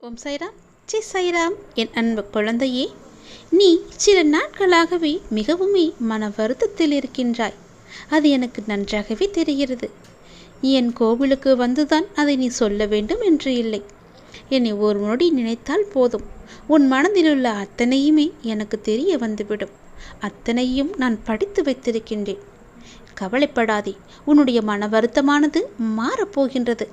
ஓம் சைராம் சி சைராம் என் அன்பு குழந்தையே நீ சில நாட்களாகவே மிகவுமே மன வருத்தத்தில் இருக்கின்றாய். அது எனக்கு நன்றாகவே தெரிகிறது. என் கோவிலுக்கு வந்துதான் அதை நீ சொல்ல வேண்டும் என்று இல்லை. என்னை ஒரு நொடி நினைத்தால் போதும். உன் மனதிலுள்ள அத்தனையுமே எனக்கு தெரிய வந்துவிடும். அத்தனையும் நான் படித்து வைத்திருக்கின்றேன். கவலைப்படாதே. உன்னுடைய மன வருத்தமானது மாறப்போகின்றது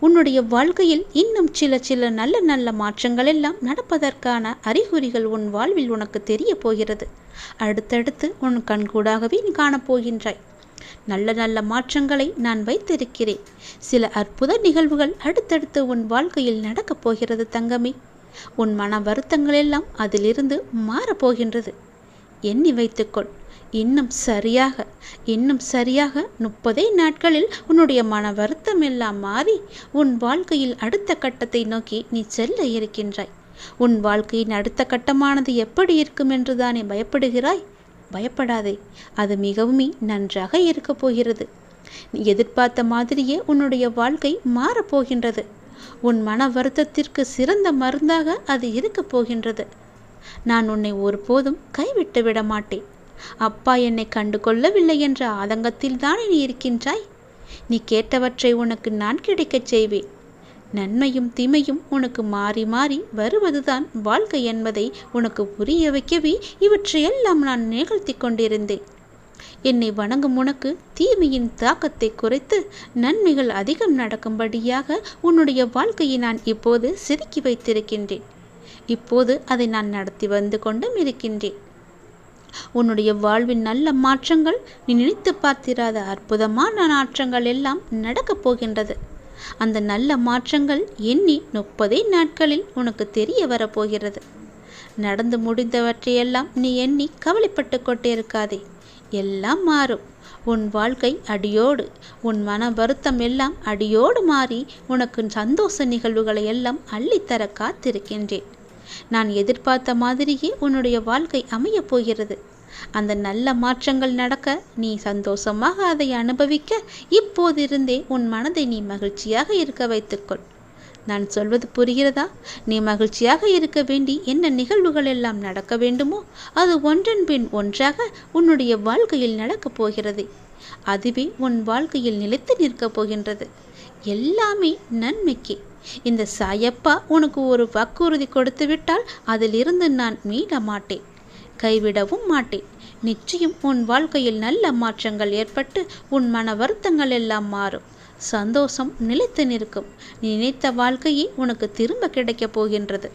உன்னுடைய வாழ்க்கையில் இன்னும் சில சில நல்ல நல்ல மாற்றங்கள் எல்லாம் நடப்பதற்கான அறிகுறிகள் உன் வாழ்வில் உனக்கு தெரிய போகிறது. அடுத்தடுத்து உன் கண்கூடாகவே நீ காணப்போகின்றாய் நல்ல நல்ல மாற்றங்களை நான் வைத்திருக்கிறேன். சில அற்புத நிகழ்வுகள் அடுத்தடுத்து உன் வாழ்க்கையில் நடக்கப் போகிறது தங்கமே. உன் மன வருத்தங்கள் எல்லாம் அதிலிருந்து மாறப்போகின்றது எண்ணி வைத்துக்கொள். இன்னும் சரியாக இன்னும் சரியாக முப்பதே நாட்களில் உன்னுடைய மன வருத்தம் எல்லாம் மாறி உன் வாழ்க்கையில் அடுத்த கட்டத்தை நோக்கி நீ செல்ல இருக்கின்றாய். உன் வாழ்க்கையின் அடுத்த கட்டமானது எப்படி இருக்கும் என்று தானே பயப்படுகிறாய்? பயப்படாதே அது மிகவும் நன்றாக இருக்கப் போகிறது. நீ எதிர்பார்த்த மாதிரியே உன்னுடைய வாழ்க்கை மாறப்போகின்றது உன் மன வருத்தத்திற்கு சிறந்த மருந்தாக அது இருக்கப் போகின்றது. நான் உன்னை ஒருபோதும் கைவிட்டு விட மாட்டேன் அப்பா என்னை கண்டு கொள்ளவில்லை என்ற ஆதங்கத்தில் தானே நீ இருக்கின்றாய்? நீ கேட்டவற்றை உனக்கு நான் கிடைக்கச் செய்வேன். நன்மையும் தீமையும் உனக்கு மாறி மாறி வருவதுதான் வாழ்க்கை என்பதை உனக்கு புரிய வைக்கவே இவற்றையெல்லாம் நான் நிகழ்த்தி கொண்டிருந்தேன். என்னை வணங்கும் உனக்கு தீமையின் தாக்கத்தை குறைத்து நன்மைகள் அதிகம் நடக்கும்படியாக உன்னுடைய வாழ்க்கையை நான் இப்போது செதுக்கி வைத்திருக்கின்றேன். இப்போது அதை நான் நடத்தி வந்து கொண்டும் இருக்கின்றேன். உன்னுடைய வாழ்வின் நல்ல மாற்றங்கள் நீ நினைத்து பார்த்திராத அற்புதமான மாற்றங்கள் எல்லாம் நடக்கப் போகின்றது. அந்த நல்ல மாற்றங்கள் எண்ணி முப்பதே நாட்களில் உனக்கு தெரிய வரப்போகிறது நடந்து முடிந்தவற்றையெல்லாம் நீ எண்ணி கவலைப்பட்டு கொண்டே இருக்காதே எல்லாம் மாறும். உன் வாழ்க்கை அடியோடு உன் மன வருத்தம் எல்லாம் அடியோடு மாறி உனக்கு சந்தோஷ நிகழ்வுகளை எல்லாம் அள்ளித்தர காத்திருக்கின்றேன். நான் எதிர்பார்த்த மாதிரியே உன்னுடைய வாழ்க்கை அமையப் போகிறது. அந்த நல்ல மாற்றங்கள் நடக்க நீ சந்தோஷமாக அதை அனுபவிக்க இப்போதிருந்தே உன் மனதை நீ மகிழ்ச்சியாக இருக்க வைத்துக்கொள். நான் சொல்வது புரிகிறதா? நீ மகிழ்ச்சியாக இருக்க வேண்டி என்ன நிகழ்வுகள் எல்லாம் நடக்க வேண்டுமோ அது ஒன்றன் பின் ஒன்றாக உன்னுடைய வாழ்க்கையில் நடக்கப் போகிறது. அதுவே உன் வாழ்க்கையில் நிலைத்து நிற்கப் போகின்றது. எல்லாமே நன்மைக்கே. இந்த சாயப்பா உனக்கு ஒரு வாக்குறுதி கொடுத்து விட்டால் அதிலிருந்து நான் மீள மாட்டேன். கைவிடவும் மாட்டேன். நிச்சயம் உன் வாழ்க்கையில் நல்ல மாற்றங்கள் ஏற்பட்டு உன் மன வருத்தங்கள் எல்லாம் மாறும். சந்தோஷம் நிலைத்து நிற்கும். நீ நினைத்த வாழ்க்கையே உனக்கு திரும்ப கிடைக்கப் போகின்றது.